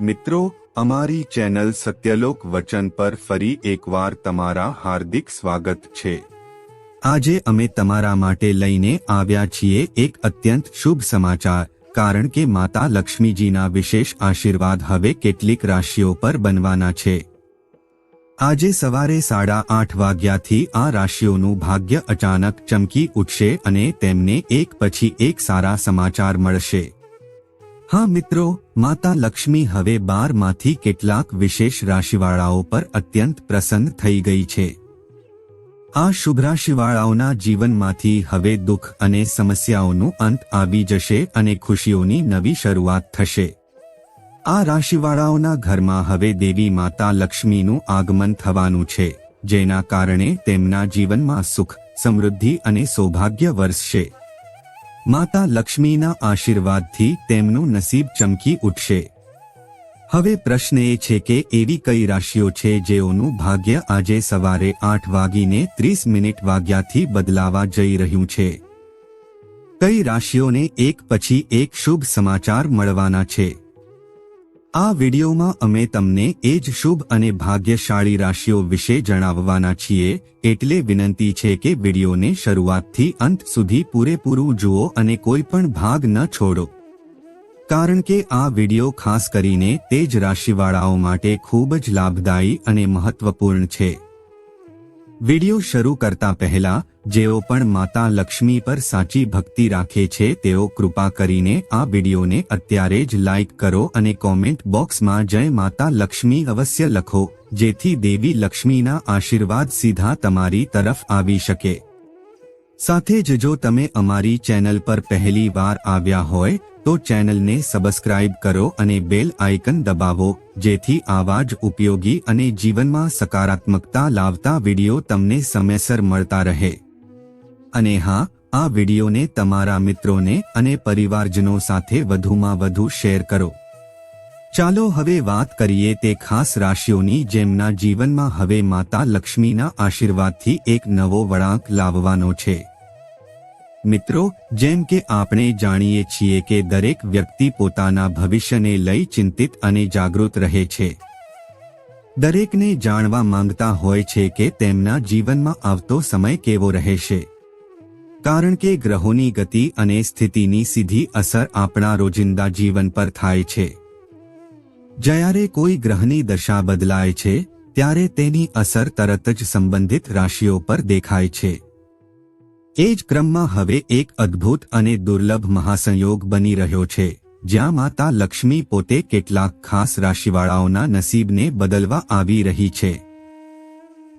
મિત્રો, અમારી ચેનલ સત્યલોક વચન પર ફરી એકવાર તમારા હાર્દિક સ્વાગત છે. આજે અમે તમારા માટે લઈને આવ્યા છીએ એક અત્યંત શુભ સમાચાર, કારણ કે માતા લક્ષ્મીજીના વિશેષ આશીર્વાદ હવે કેટલીક રાશિઓ પર બનવાના છે. આજે સવારે સાડા આઠ વાગ્યાથી આ રાશિઓનું ભાગ્ય અચાનક ચમકી ઉઠશે અને તેમને એક પછી એક સારા સમાચાર મળશે. હા મિત્રો, માતા લક્ષ્મી હવે બારમાંથી કેટલાક વિશેષ રાશિવાળાઓ પર અત્યંત પ્રસન્ન થઈ ગઈ છે. આ શુભ રાશિવાળાઓના જીવનમાંથી હવે દુઃખ અને સમસ્યાઓનું અંત આવી જશે અને ખુશીઓની નવી શરૂઆત થશે. આ રાશિવાળાઓના ઘરમાં હવે દેવી માતા લક્ષ્મીનું આગમન થવાનું છે, જેના કારણે તેમના જીવનમાં સુખ, સમૃદ્ધિ અને સૌભાગ્ય વરસશે. માતા લક્ષ્મીના આશીર્વાદથી તેમનું નસીબ ચમકી ઉઠશે. હવે પ્રશ્ન એ છે કે એવી કઈ રાશિઓ છે જેઓનું ભાગ્ય આજે સવારે આઠ વાગીને ત્રીસ મિનિટ વાગ્યાથી બદલાવા જઈ રહ્યું છે? કઈ રાશિઓને એક પછી એક શુભ સમાચાર મળવાના છે? આ વિડિયોમાં અમે તમને એ જ શુભ અને ભાગ્યશાળી રાશિઓ વિશે જણાવવાના છીએ, એટલે વિનંતી છે કે વિડિયોને શરૂઆતથી અંત સુધી પૂરેપૂરું જુઓ અને કોઈ પણ ભાગ ન છોડો. કારણ કે આ વિડિયો ખાસ કરીને તે જ રાશિવાળાઓ માટે ખૂબ જ લાભદાયી અને મહત્વપૂર્ણ છે. વિડિયો શરૂ કરતા પહેલા જેઓ પણ માતા લક્ષ્મી પર સાચી ભક્તિ રાખે છે, તેઓ કૃપા કરીને આ વિડિયોને અત્યારે જ લાઇક કરો અને કોમેન્ટ બોક્સમાં જય માતા લક્ષ્મી અવશ્ય લખો, જેથી દેવી લક્ષ્મીના આશીર્વાદ સીધા તમારી તરફ આવી શકે. સાથે જ જો તમે અમારી ચેનલ પર પહેલી વાર આવ્યા હોય, તો ચેનલને સબસ્ક્રાઇબ કરો અને બેલ આઇકન દબાવો, જેથી આવા જ ઉપયોગી અને જીવનમાં સકારાત્મકતા લાવતા વિડિયો તમને સમયસર મળતા રહે. અને હા, આ વિડિયોને તમારા મિત્રોને અને પરિવારજનો સાથે વધુમાં વધુ શેર કરો. ચાલો હવે વાત કરીએ તે ખાસ રાશિઓની જેમના જીવનમાં હવે માતા લક્ષ્મીના આશીર્વાદથી એક નવો વળાંક લાવવાનો છે. મિત્રો, જેમ કે આપણે જાણીએ છીએ કે દરેક વ્યક્તિ પોતાના ભવિષ્યને લઈ ચિંતિત અને જાગૃત રહે છે. દરેકને જાણવા માંગતા હોય છે કે તેમના જીવનમાં આવતો સમય કેવો રહેશે. કારણ કે ગ્રહોની ગતિ અને સ્થિતિની સીધી અસર આપણા રોજિંદા જીવન પર થાય છે. જ્યારે કોઈ ગ્રહની દશા બદલાય છે, ત્યારે તેની અસર તરત જ સંબંધિત રાશિઓ પર દેખાય છે. એ જ ક્રમમાં હવે એક અદ્ભુત અને દુર્લભ મહાસંયોગ બની રહ્યો છે, જ્યાં માતા લક્ષ્મી પોતે કેટલાક ખાસ રાશિવાળાઓના નસીબને બદલવા આવી રહી છે.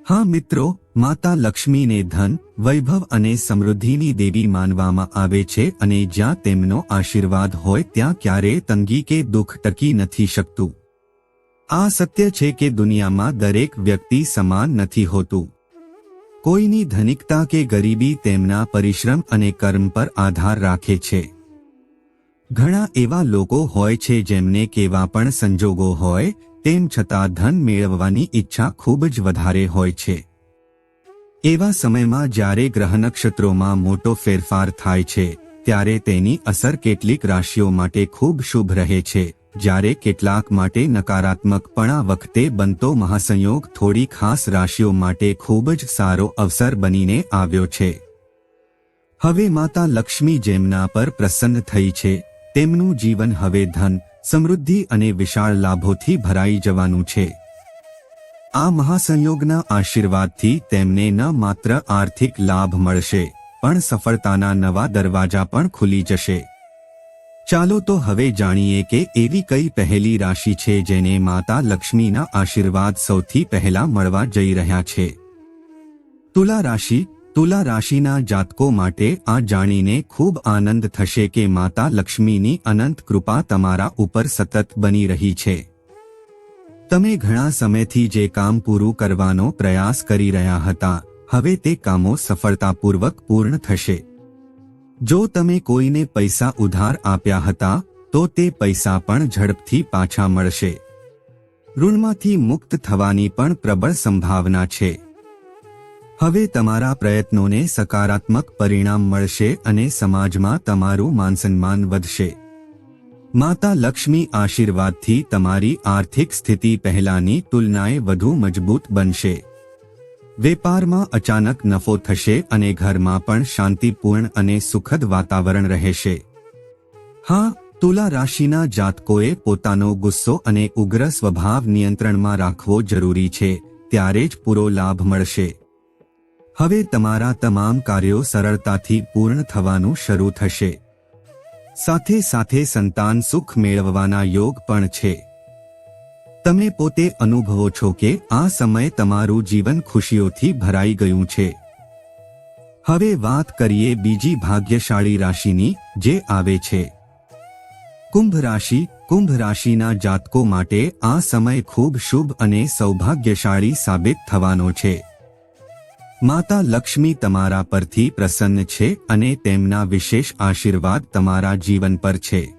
હા મિત્રો, માતા લક્ષ્મીને ધન, વૈભવ અને સમૃદ્ધિની દેવી માનવામાં આવે છે અને જ્યાં તેમનો આશીર્વાદ હોય ત્યાં ક્યારે તંગી કે દુઃખ ટકી નથી શકતું. આ સત્ય છે કે દુનિયામાં દરેક વ્યક્તિ સમાન નથી હોતું. કોઈની ધનિકતા કે ગરીબી તેમના પરિશ્રમ અને કર્મ પર આધાર રાખે છે. ઘણા એવા લોકો હોય છે જેમને કેવા પણ સંજોગો હોય તેમ છતાં ધન મેળવવાની ઈચ્છા ખૂબ જ વધારે હોય છે. એવા સમયમાં જ્યારે ગ્રહ નક્ષત્રોમાં મોટો ફેરફાર થાય છે, ત્યારે તેની અસર કેટલીક રાશિઓ માટે ખૂબ શુભ રહે છે, જ્યારે કેટલાક માટે નકારાત્મકપણા વખતે બનતો મહાસંયોગ થોડી ખાસ રાશિઓ માટે ખૂબ જ સારો અવસર બનીને આવ્યો છે. હવે માતા લક્ષ્મી જેમના પર પ્રસન્ન થઈ છે, તેમનું જીવન હવે ધન સમૃદ્ધિ અને વિશાળ લાભોથી ભરાઈ જવાનું છે. આ મહાસંયોગના આશીર્વાદથી તેમને ન માત્ર આર્થિક લાભ મળશે, પણ સફળતાના નવા દરવાજા પણ ખુલી જશે. ચાલો તો હવે જાણીએ કે એવી કઈ પહેલી રાશિ છે જેને માતા લક્ષ્મીના આશીર્વાદ સૌથી પહેલા મળવા જઈ રહ્યા છે. તુલા રાશિ તુલા રાશિના જાતકો માટે આ જાણીને ખૂબ આનંદ થશે કે માતા લક્ષ્મીની અનંત કૃપા તમારા ઉપર સતત બની રહી છે. તમે ઘણા સમયથી જે કામ પૂરું કરવાનો પ્રયાસ કરી રહ્યા હતા, હવે તે કામો સફળતાપૂર્વક પૂર્ણ થશે. જો તમે કોઈને પૈસા ઉધાર આપ્યા હતા, તો તે પૈસા પણ ઝડપથી પાછા મળશે. ઋણમાંથી મુક્ત થવાની પણ પ્રબળ સંભાવના છે. હવે તમારા પ્રયત્નોને સકારાત્મક પરિણામ મળશે અને સમાજમાં તમારું માનસન્માન વધશે. માતા લક્ષ્મી આશીર્વાદથી તમારી આર્થિક સ્થિતિ પહેલાની તુલનાએ વધુ મજબૂત બનશે. વેપારમાં અચાનક નફો થશે અને ઘરમાં પણ શાંતિપૂર્ણ અને સુખદ વાતાવરણ રહેશે. હા, તુલા રાશિના જાતકોએ પોતાનો ગુસ્સો અને ઉગ્ર સ્વભાવ નિયંત્રણમાં રાખવો જરૂરી છે, ત્યારે જ પૂરો લાભ મળશે. હવે તમારા તમામ કાર્યો સરળતાથી પૂર્ણ થવાનું શરૂ થશે. સાથે સાથે સંતાન સુખ મેળવવાના યોગ પણ છે. તમે પોતે અનુભવો છો કે આ સમય તમારું જીવન ખુશીઓથી ભરાઈ ગયું છે. હવે વાત કરીએ બીજી ભાગ્યશાળી રાશિની, જે આવે છે. કુંભ રાશિ, કુંભ રાશિના જાતકો માટે આ સમય ખૂબ શુભ અને સૌભાગ્યશાળી સાબિત થવાનો છે. માતા લક્ષ્મી તમારા પરથી પ્રસન્ન છે અને તેમના વિશેષ આશીર્વાદ તમારા જીવન પર છે.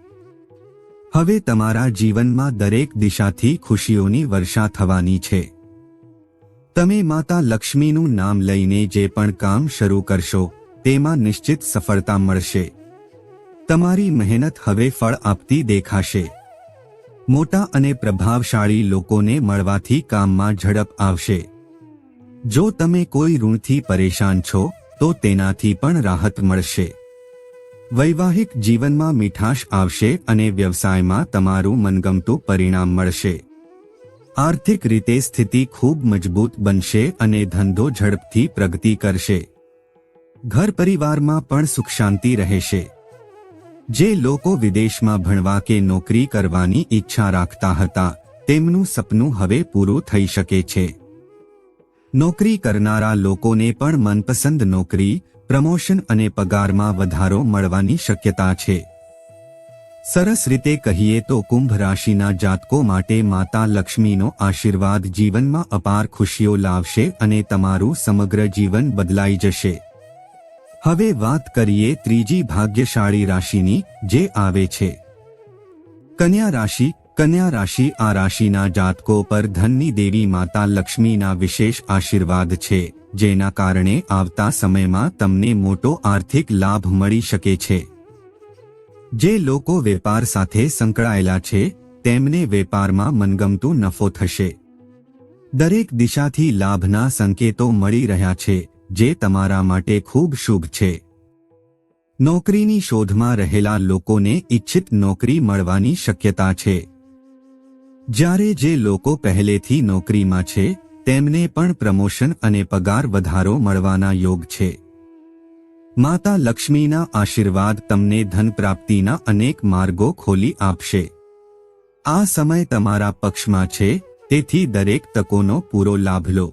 હવે તમારા જીવનમાં દરેક દિશાથી ખુશીઓની વર્ષા થવાની છે. તમે માતા લક્ષ્મીનું નામ લઈને જે પણ કામ શરૂ કરશો, તેમાં નિશ્ચિત સફળતા મળશે. તમારી મહેનત હવે ફળ આપતી દેખાશે. મોટા અને પ્રભાવશાળી લોકોને મળવાથી કામમાં ઝડપ આવશે. જો તમે કોઈ ઋણથી પરેશાન છો, તો તેનાથી પણ રાહત મળશે. વૈવાહિક જીવનમાં મીઠાશ આવશે અને વ્યવસાયમાં તમારું મનગમતું પરિણામ મળશે. આર્થિક રીતે સ્થિતિ ખૂબ મજબૂત બનશે અને ધંધો ઝડપથી પ્રગતિ કરશે. ઘર પરિવારમાં પણ સુખ શાંતિ રહેશે. જે લોકો વિદેશમાં ભણવા કે નોકરી કરવાની ઈચ્છા રાખતા હતા, તેમનું સપનું હવે પૂરું થઈ શકે છે. નોકરી કરનારા લોકોને પણ મનપસંદ નોકરી, પ્રમોશન અને પગારમાં વધારો મળવાની શક્યતા છે. સરસ રીતે કહીએ તો કુંભ રાશિના જાતકો માટે માતા લક્ષ્મીનો આશીર્વાદ જીવનમાં અપાર ખુશીઓ લાવશે અને તમારું સમગ્ર જીવન બદલાઈ જશે. હવે વાત કરીએ ત્રીજી ભાગ્યશાળી રાશિની, જે આવે છે. કન્યા રાશિ કન્યા રાશિ આ રાશિના જાતકો પર ધનની દેવી માતા લક્ષ્મીના વિશેષ આશીર્વાદ છે, જેના કારણે આવતા સમયમાં તમને મોટો આર્થિક લાભ મળી શકે છે. જે લોકો વેપાર સાથે સંકળાયેલા છે, તેમને વેપારમાં મનગમતું નફો થશે. દરેક દિશાથી લાભના સંકેતો મળી રહ્યા છે, જે તમારા માટે ખૂબ શુભ છે. નોકરીની શોધમાં રહેલા લોકોને ઇચ્છિત નોકરી મળવાની શક્યતા છે. જ્યારે જે લોકો પહેલેથી નોકરીમાં છે, તેમને પણ પ્રમોશન અને પગાર વધારો મળવાના યોગ છે. માતા લક્ષ્મીના આશીર્વાદ તમને ધન પ્રાપ્તિના અનેક માર્ગો ખોલી આપશે. આ સમય તમારા પક્ષમાં છે, તેથી દરેક તકોનો પૂરો લાભ લો.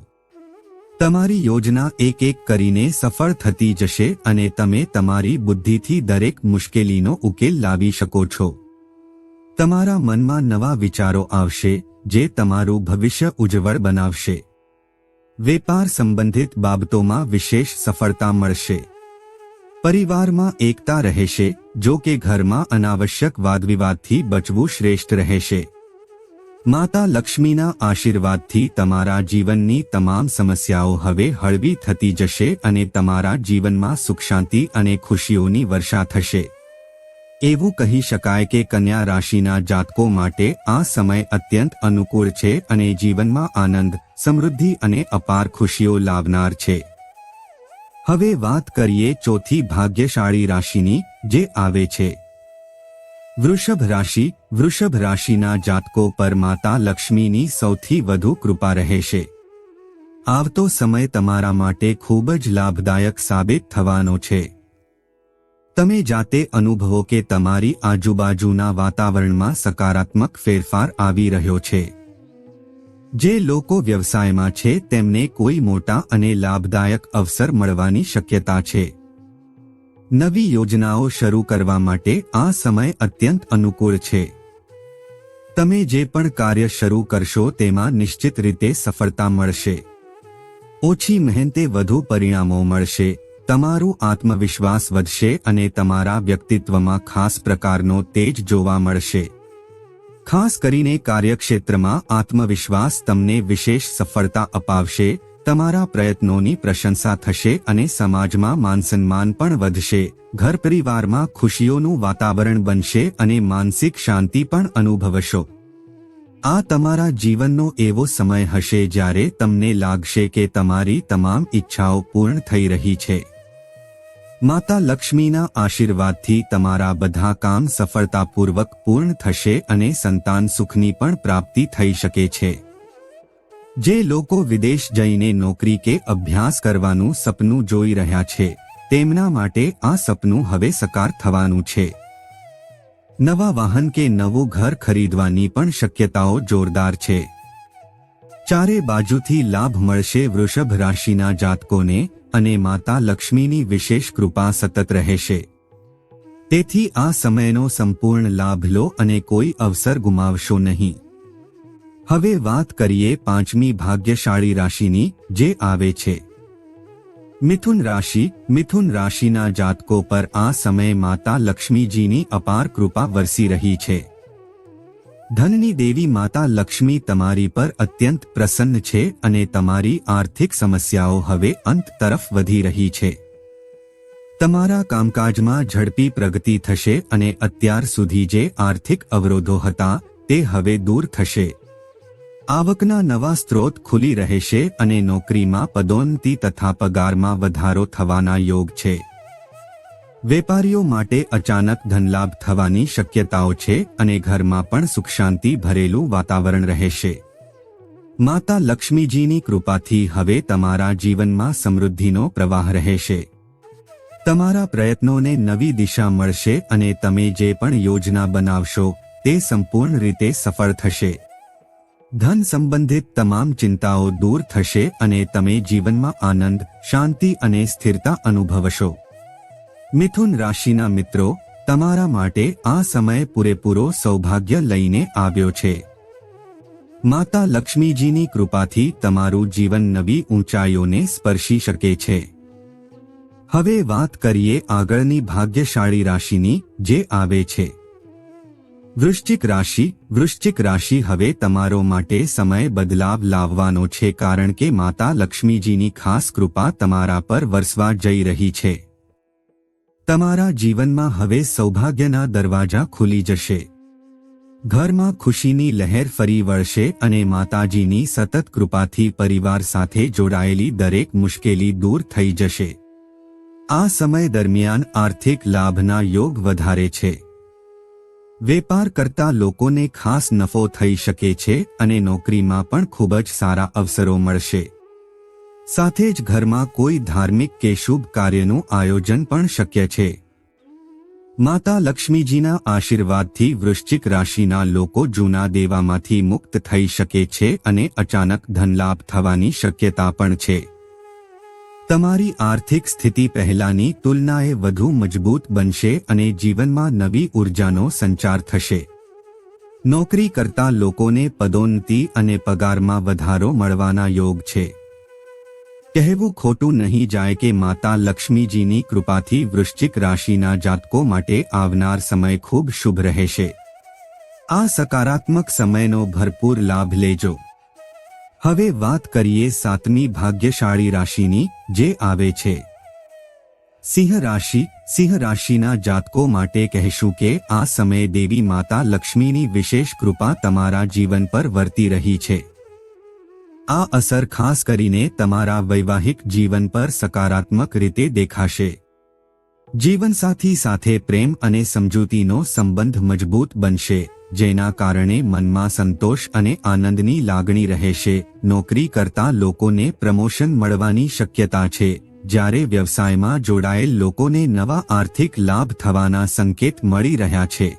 તમારી યોજના એક એક કરીને સફળ થતી જશે અને તમે તમારી બુદ્ધિથી દરેક મુશ્કેલીનો ઉકેલ લાવી શકો છો. તમારા મનમાં નવા વિચારો આવશે, જે તમારું ભવિષ્ય ઉજ્જવળ બનાવશે. વેપાર સંબંધિત બાબતોમાં વિશેષ સફળતા મળશે. પરિવારમાં એકતા રહેશે, જો કે ઘરમાં અનાવશ્યક વાદવિવાદથી બચવું શ્રેષ્ઠ રહેશે. માતા લક્ષ્મીના આશીર્વાદથી તમારા જીવનની તમામ સમસ્યાઓ હવે હળવી થતી જશે અને તમારા જીવનમાં સુખ શાંતિ અને ખુશીઓની વર્ષા થશે. એવું કહી શકાય કે કન્યા રાશિના જાતકો માટે આ સમય અત્યંત અનુકૂળ છે અને જીવનમાં આનંદ, સમૃદ્ધિ અને અપાર ખુશીઓ લાવનાર છે. હવે વાત કરીએ ચોથી ભાગ્યશાળી રાશિની, જે આવે છે. વૃષભ રાશિ, વૃષભ રાશિના જાતકો પર માતા લક્ષ્મીની સૌથી વધુ કૃપા રહેશે આવતો સમય તમારા માટે ખૂબ જ લાભદાયક સાબિત થવાનો છે. તમે જાતે અનુભવો કે તમારી આજુબાજુના વાતાવરણમાં સકારાત્મક ફેરફાર આવી રહ્યો છે. જે લોકો વ્યવસાયમાં છે, તેમને કોઈ મોટા અને લાભદાયક અવસર મળવાની શક્યતા છે. નવી યોજનાઓ શરૂ કરવા માટે આ સમય અત્યંત અનુકૂળ છે. તમે જે પણ કાર્ય શરૂ કરશો, તેમાં નિશ્ચિત રીતે સફળતા મળશે. ઓછી મહેનતે વધુ પરિણામો મળશે. તમારું આત્મવિશ્વાસ વધશે અને તમારા વ્યક્તિત્વમાં ખાસ પ્રકારનો તેજ જોવા મળશે. ખાસ કરીને કાર્યક્ષેત્રમાં આત્મવિશ્વાસ તમને વિશેષ સફળતા અપાવશે, તમારા પ્રયત્નોની પ્રશંસા થશે અને સમાજમાં માનસન્માન પણ વધશે ઘર પરિવારમાં ખુશીઓનું વાતાવરણ બનશે અને માનસિક શાંતિ પણ અનુભવશો. આ તમારા જીવનનો એવો સમય હશે જ્યારે તમને લાગશે કે તમારી તમામ ઈચ્છાઓ પૂર્ણ થઈ રહી છે. માતા લક્ષ્મીના આશીર્વાદથી તમારા બધા કામ સફળતાપૂર્વક પૂર્ણ થશે અને સંતાન સુખની પણ પ્રાપ્તિ થઈ શકે છે. જે લોકો વિદેશ જઈને નોકરી કે અભ્યાસ કરવાનું સપનું જોઈ રહ્યા છે, તેમના માટે આ સપનું હવે સકાર થવાનું છે. નવા વાહન કે નવું ઘર ખરીદવાની પણ શક્યતાઓ જોરદાર છે. ચારે બાજુથી લાભ મળશે વૃષભ રાશિના જાતકોને અને માતા લક્ષ્મીની વિશેષ કૃપા સતત રહેશે. તેથી આ સમયનો સંપૂર્ણ લાભ લો અને કોઈ અવસર ગુમાવશો નહીં. હવે વાત કરીએ પાંચમી ભાગ્યશાળી રાશિની, જે આવે છે. મિથુન રાશિ, મિથુન રાશિના જાતકો પર આ સમય માતા લક્ષ્મીજીની અપાર કૃપા વરસી રહી છે. ધનની દેવી માતા લક્ષ્મી તમારી પર અત્યંત પ્રસન્ન છે અને તમારી આર્થિક સમસ્યાઓ હવે અંત તરફ વધી રહી છે. તમારા કામકાજમાં ઝડપી પ્રગતિ થશે અને અત્યાર સુધી જે આર્થિક અવરોધો હતા તે હવે દૂર થશે. આવકના નવા સ્ત્રોત ખુલી રહેશે અને નોકરીમાં પદોન્નતિ તથા પગારમાં વધારો થવાના યોગ છે. વેપારીઓ માટે અચાનક ધનલાભ થવાની શક્યતાઓ છે અને ઘરમાં પણ સુખ શાંતિ ભરેલું વાતાવરણ રહેશે. માતા લક્ષ્મીજીની કૃપાથી હવે તમારા જીવનમાં સમૃદ્ધિનો પ્રવાહ રહેશે. તમારા પ્રયત્નોને નવી દિશા મળશે અને તમે જે પણ યોજના બનાવશો, તે સંપૂર્ણ રીતે સફળ થશે. ધન સંબંધિત તમામ ચિંતાઓ દૂર થશે અને તમે જીવનમાં આનંદ, શાંતિ અને સ્થિરતા અનુભવશો. મિથુન રાશિના મિત્રો, તમારા માટે આ સમય પૂરેપૂરો સૌભાગ્ય લઈને આવ્યો છે. માતા લક્ષ્મીજીની કૃપાથી તમારું જીવન નવી ઊંચાઈઓને સ્પર્શી શકે છે. હવે વાત કરીએ આગળની ભાગ્યશાળી રાશિની, જે આવે છે. વૃશ્ચિક રાશિ વૃશ્ચિક રાશિ હવે તમારો માટે સમય બદલાવ લાવવાનો છે કારણ કે માતા લક્ષ્મીજીની ખાસ કૃપા તમારા પર વરસવા જઈ રહી છે. તમારા જીવનમાં હવે સૌભાગ્યના દરવાજા ખુલી જશે. ઘરમાં ખુશીની લહેર ફરી વળશે અને માતાજીની સતત કૃપાથી પરિવાર સાથે જોડાયેલી દરેક મુશ્કેલી દૂર થઈ જશે. આ સમય દરમિયાન આર્થિક લાભના યોગ વધારે છે. વેપાર કરતા લોકોને ખાસ નફો થઈ શકે છે અને નોકરીમાં પણ ખૂબ જ સારા અવસરો મળશે. સાથે જ ઘરમાં કોઈ ધાર્મિક કે શુભ કાર્યનું આયોજન પણ શક્ય છે. માતા લક્ષ્મીજીના આશીર્વાદથી વૃશ્ચિક રાશિના લોકો જૂના દેવામાંથી મુક્ત થઈ શકે છે અને અચાનક ધનલાભ થવાની શક્યતા પણ છે. તમારી આર્થિક સ્થિતિ પહેલાની તુલનાએ વધુ મજબૂત બનશે અને જીવનમાં નવી ઉર્જાનો સંચાર થશે. નોકરી કરતા લોકોને પદોન્નતિ અને પગારમાં વધારો મળવાના યોગ છે. કહેવું ખોટું નહીં જાય કે માતા લક્ષ્મીજીની કૃપાથી વૃશ્ચિક રાશિના જાતકો માટે આવનાર સમય ખૂબ શુભ રહેશે. આ સકારાત્મક સમયનો ભરપૂર લાભ લેજો. હવે વાત કરીએ સાતમી ભાગ્યશાળી રાશિની, જે આવે છે. સિંહ રાશિ, સિંહ રાશિના જાતકો માટે કહેશું કે આ સમયે દેવી માતા લક્ષ્મીની વિશેષ કૃપા તમારા જીવન પર વર્તી રહી છે. આ અસર ખાસ કરીને તમારા વૈવાહિક જીવન પર સકારાત્મક રીતે દેખાશે. જીવનસાથી સાથે પ્રેમ અને સમજૂતીનો સંબંધ મજબૂત બનશે, જેના કારણે મનમાં સંતોષ અને આનંદની લાગણી રહેશે. નોકરી કરતા લોકોને પ્રમોશન મળવાની શક્યતા છે, જ્યારે વ્યવસાયમાં જોડાયેલ લોકોને નવા આર્થિક લાભ થવાના સંકેત મળી રહ્યા છે.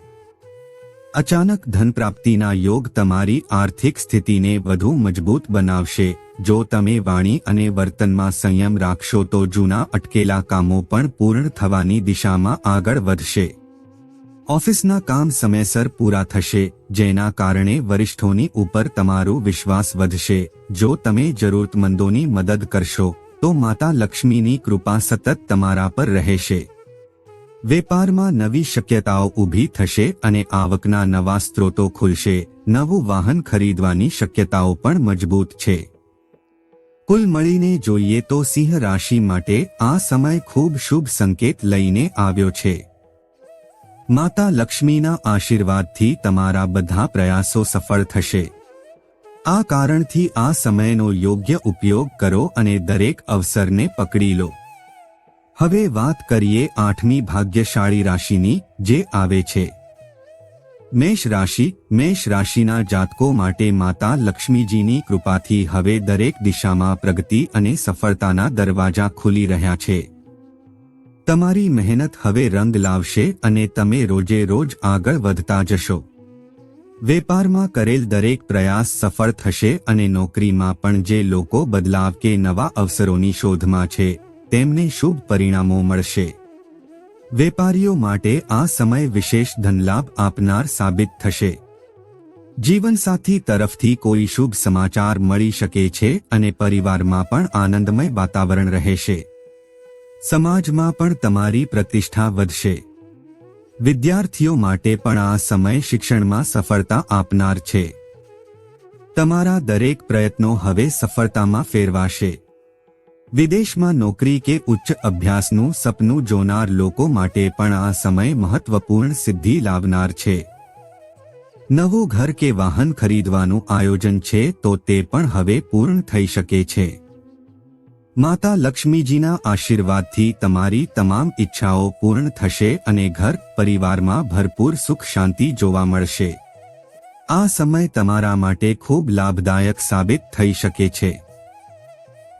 અચાનક ધનપ્રાપ્તિના યોગ તમારી આર્થિક સ્થિતિને વધુ મજબૂત બનાવશે. જો તમે વાણી અને વર્તનમાં સંયમ રાખશો તો જૂના અટકેલા કામો પણ પૂર્ણ થવાની દિશામાં આગળ વધશે. ઓફિસના કામ સમયસર પૂરા થશે, જેના કારણે વરિષ્ઠોની ઉપર તમારો વિશ્વાસ વધશે. જો તમે જરૂરતમંદોની મદદ કરશો, તો માતા લક્ષ્મીની કૃપા સતત તમારા પર રહેશે. વેપારમાં નવી શક્યતાઓ ઊભી થશે અને આવકના નવા સ્ત્રોતો ખુલશે, નવું વાહન ખરીદવાની શક્યતાઓ પણ મજબૂત છે. કુલ મળીને જોઈએ તો સિંહ રાશિ માટે આ સમય ખૂબ શુભ સંકેત લઈને આવ્યો છે. માતા લક્ષ્મીના આશીર્વાદથી તમારા બધા પ્રયાસો સફળ થશે. આ કારણથી આ સમયનો યોગ્ય ઉપયોગ કરો અને દરેક અવસરને પકડી લો. હવે વાત કરીએ આઠમી ભાગ્યશાળી રાશિની, જે આવે છે. મેષ રાશિ, મેષ રાશિના જાતકો માટે માતા લક્ષ્મીજીની કૃપાથી હવે દરેક દિશામાં પ્રગતિ અને સફળતાના દરવાજા ખુલી રહ્યા છે. તમારી મહેનત હવે રંગ લાવશે અને તમે રોજે રોજ આગળ વધતા જશો. વેપારમાં કરેલ દરેક પ્રયાસ સફળ થશે અને નોકરીમાં પણ જે લોકો બદલાવ કે નવા અવસરોની શોધમાં છે. તેમને શુભ પરિણામો મળશે. વેપારીઓ માટે આ સમય વિશેષ ધનલાભ આપનાર સાબિત થશે. જીવનસાથી તરફથી કોઈ શુભ સમાચાર મળી શકે છે અને પરિવારમાં પણ આનંદમય વાતાવરણ રહેશે. સમાજમાં પણ તમારી પ્રતિષ્ઠા વધશે. વિદ્યાર્થીઓ માટે પણ આ સમય શિક્ષણમાં સફળતા આપનાર છે. તમારા દરેક પ્રયત્નો હવે સફળતામાં ફેરવાશે. વિદેશમાં નોકરી કે ઉચ્ચ અભ્યાસનું સપનું જોનાર લોકો માટે પણ આ સમય મહત્વપૂર્ણ સિદ્ધિ લાવનાર છે. નવું ઘર કે વાહન ખરીદવાનું આયોજન છે તો તે પણ હવે પૂર્ણ થઈ શકે છે. માતા લક્ષ્મીજીના આશીર્વાદથી તમારી તમામ ઈચ્છાઓ પૂર્ણ થશે અને ઘર પરિવારમાં ભરપૂર સુખ શાંતિ જોવા મળશે. આ સમય તમારા માટે ખૂબ લાભદાયક સાબિત થઈ શકે છે.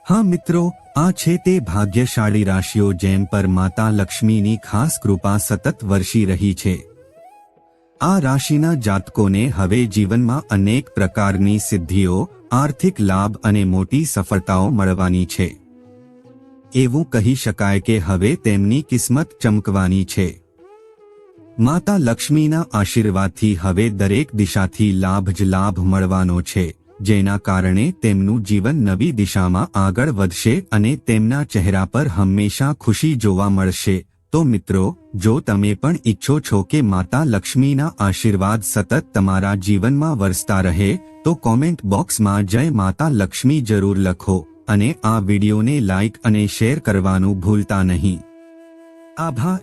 હા મિત્રો, આ છે તે ભાગ્યશાળી રાશિઓ જેમ પર માતા લક્ષ્મીની ખાસ કૃપા સતત વરસી રહી છે. આ રાશિના જાતકોને હવે જીવનમાં અનેક પ્રકારની સિદ્ધિઓ, આર્થિક લાભ અને મોટી સફળતાઓ મળવાની છે. એવું કહી શકાય કે હવે તેમની કિસ્મત ચમકવાની છે. માતા લક્ષ્મીના આશીર્વાદથી હવે દરેક દિશાથી લાભ જ લાભ મળવાનો છે. જેના કારણે તેમનું જીવન નવી દિશામાં આગળ વધશે અને તેમના ચહેરા પર હંમેશા ખુશી જોવા મળશે. તો મિત્રો, જો તમે પણ ઈચ્છો છો કે માતા લક્ષ્મીના આશીર્વાદ સતત તમારા જીવનમાં વરસતા રહે, તો કોમેન્ટ બોક્સમાં જય માતા લક્ષ્મી જરૂર લખો અને આ વિડીયોને લાઇક અને શેર કરવાનું ભૂલતા નહીં. આભાર.